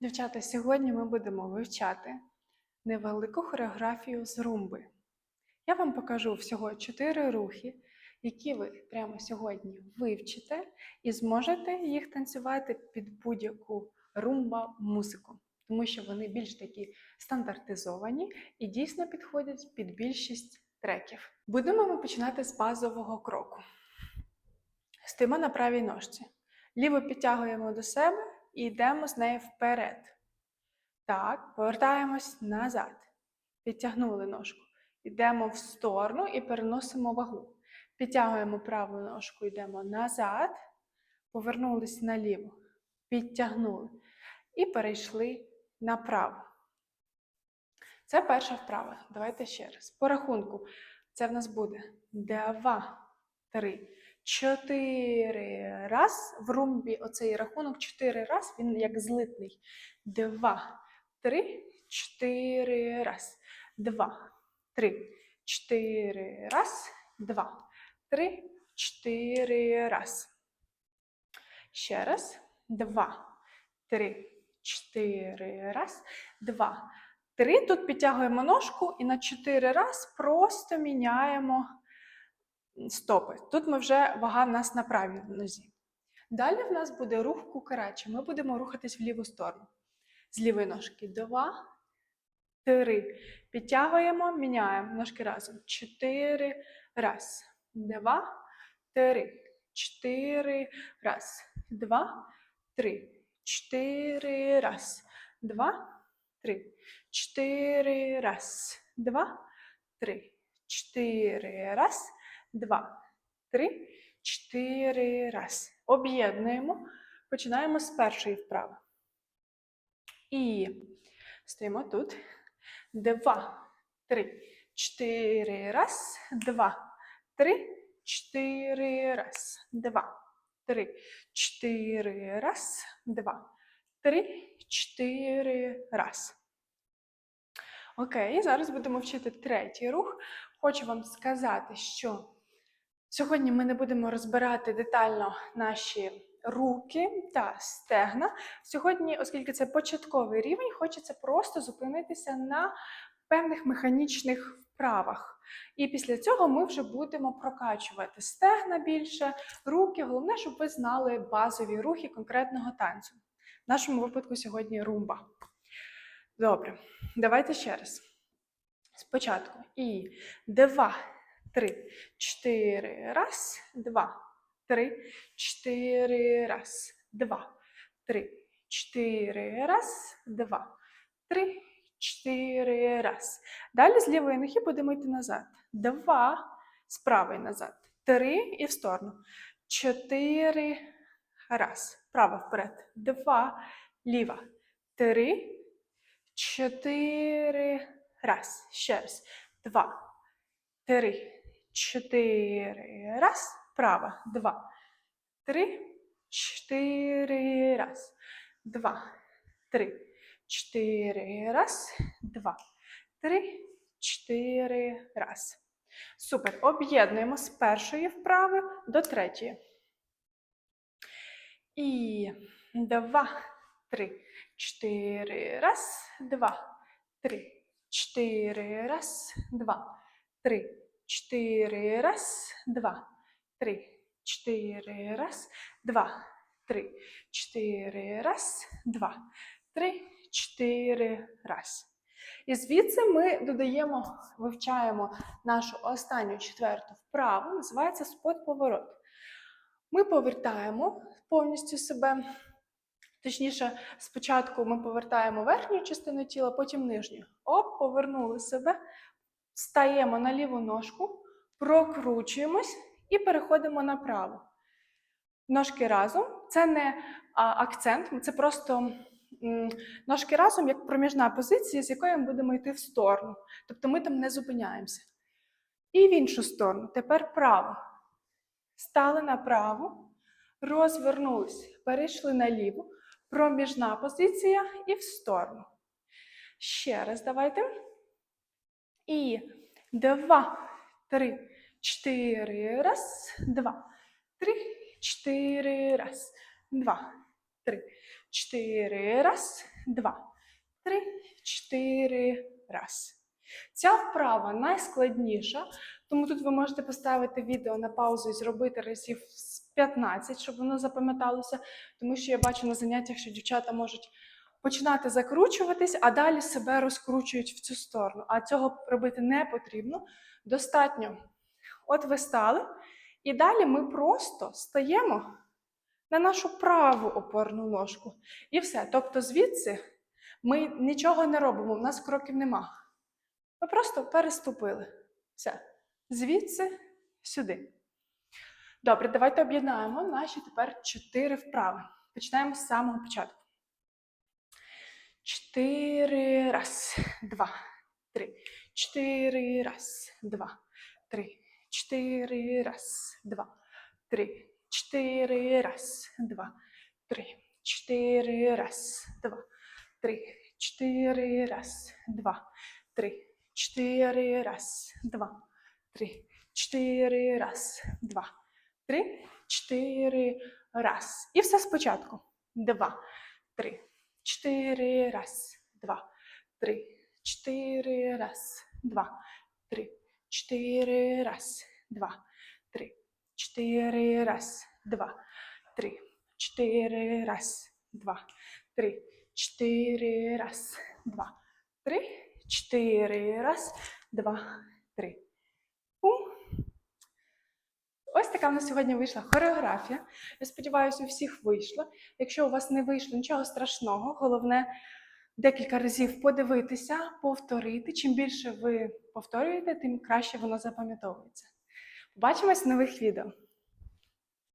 Дівчата, сьогодні ми будемо вивчати невелику хореографію з румби. Я вам покажу всього чотири рухи, які ви прямо сьогодні вивчите і зможете їх танцювати під будь-яку румба-музику, тому що вони більш такі стандартизовані і дійсно підходять під більшість треків. Будемо ми починати з базового кроку. Стоїмо на правій ножці. Ліву підтягуємо до себе і йдемо з нею вперед. Так, повертаємось назад. Підтягнули ножку. Йдемо в сторону і переносимо вагу. Підтягуємо праву ножку, йдемо назад, повернулись наліво, підтягнули і перейшли направо. Це перша вправа. Давайте ще раз. По рахунку. Це в нас буде два, три, чотири раз. В румбі оцей рахунок чотири раз, він як злитний. Два, три, чотири раз. Два, три, чотири раз. Два, три, чотири раз. Ще раз. Два, три, чотири раз. Два, три. Тут підтягуємо ножку і на чотири раз просто міняємо стопи. Тут ми вже вага в нас на правій нозі. Далі в нас буде рух кукарачі. Ми будемо рухатись в ліву сторону. З лівої ножки. Два, три. Підтягуємо, міняємо ножки разом. Чотири. Раз. Два, три. Чотири. Раз. Два, три. Чотири. Раз. Два, три. Чотири. Раз. Два, три. Чотири. Раз. Два, три, чотири. Раз. Об'єднуємо. Починаємо з першої вправи. І стоїмо тут. Два, три, чотири. Раз. Два, три, чотири. Раз. Два, три, чотири. Раз. Два, три, чотири. Раз. Окей, зараз будемо вчити третій рух. Хочу вам сказати, що сьогодні ми не будемо розбирати детально наші руки та стегна. Сьогодні, оскільки це початковий рівень, хочеться просто зупинитися на певних механічних вправах. І після цього ми вже будемо прокачувати стегна більше, руки. Головне, щоб ви знали базові рухи конкретного танцю. В нашому випадку сьогодні румба. Добре, давайте ще раз. Спочатку. І два, три, чотири. Раз, два, три, чотири. Раз, два, три, чотири. Раз, два, три, чотири. Раз. Далі з лівої ноги будемо йти назад. Два, з правої назад. Три і в сторону. Чотири. Раз. Право вперед. Два. Ліва. Три. Чотири. Раз. Ще раз. Два. Три. Чотири. Раз. Права. Два. Три. Чотири. Раз. Два. Три. Чотири. Раз. Два. Три. Чотири. Раз. Супер. Об'єднуємо з першої вправи до третьої. І два. Три. Чотири. Раз. Два. Три. Чотири. Раз. Два. Три. Чотири. Раз. Два. Три. Чотири. Раз. Два. Три. Чотири. Раз. Два. Три. Чотири. Раз. І звідси ми додаємо, вивчаємо нашу останню четверту вправу, називається спот-поворот. Ми повертаємо повністю себе. Точніше, спочатку ми повертаємо верхню частину тіла, потім нижню. Оп, повернули себе, стаємо на ліву ножку, прокручуємось і переходимо направо. Ножки разом. Це не акцент, це просто ножки разом як проміжна позиція, з якої ми будемо йти в сторону. Тобто ми там не зупиняємося. І в іншу сторону. Тепер право. Стали направо, розвернулись, перейшли наліво. Проміжна позиція і в сторону. Ще раз давайте. І два, три, чотири. Раз, два, три, чотири. Раз, два, три, чотири. Раз, два, три, чотири, раз. Ця вправа найскладніша, тому тут ви можете поставити відео на паузу і зробити разів з 15, щоб воно запам'яталося. Тому що я бачу на заняттях, що дівчата можуть починати закручуватись, а далі себе розкручують в цю сторону. А цього робити не потрібно. Достатньо. От ви стали, і далі ми просто стаємо на нашу праву опорну ножку. І все. Тобто, звідси ми нічого не робимо, в нас кроків нема. Ми просто переступили. Все. Звідси сюди. Добре, давайте об'єднаємо наші тепер чотири вправи. Починаємо з самого початку. Чотири. Раз, два, три. Чотири. Раз, два, три. Чотири. Раз, два, три. Чотири. Раз, два, три. Чотири. Раз, два, три. Чотири. Раз, два, три. Чотири. Раз, два, три. Чотири. Раз, два, три. Чотири. Раз. І все спочатку. Два, три. Чотири. Раз, два, три. Чотири. Раз, два, три. Чотири. Раз, два, три. Чотири. Раз, два, три. Чотири. Раз, два, три. Чотири. Раз, два, три. Чотири. Раз, два, три. Пум. Ось така в нас сьогодні вийшла хореографія. Я сподіваюся, у всіх вийшло. Якщо у вас не вийшло, нічого страшного. Головне декілька разів подивитися, повторити. Чим більше ви повторюєте, тим краще воно запам'ятовується. Побачимось в нових відео.